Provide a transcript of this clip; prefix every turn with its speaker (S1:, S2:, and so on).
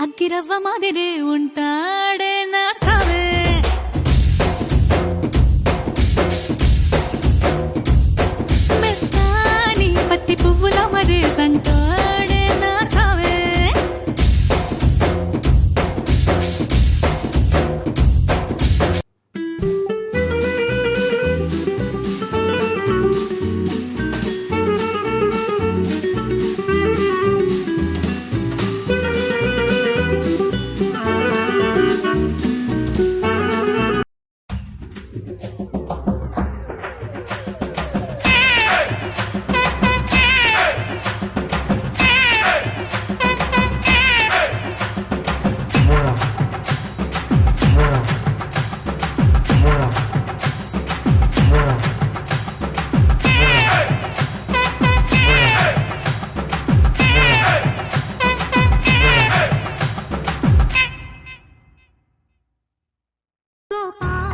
S1: అగ్గిరవ్వ మాదిరి ఉంటాడే. నా 做吧。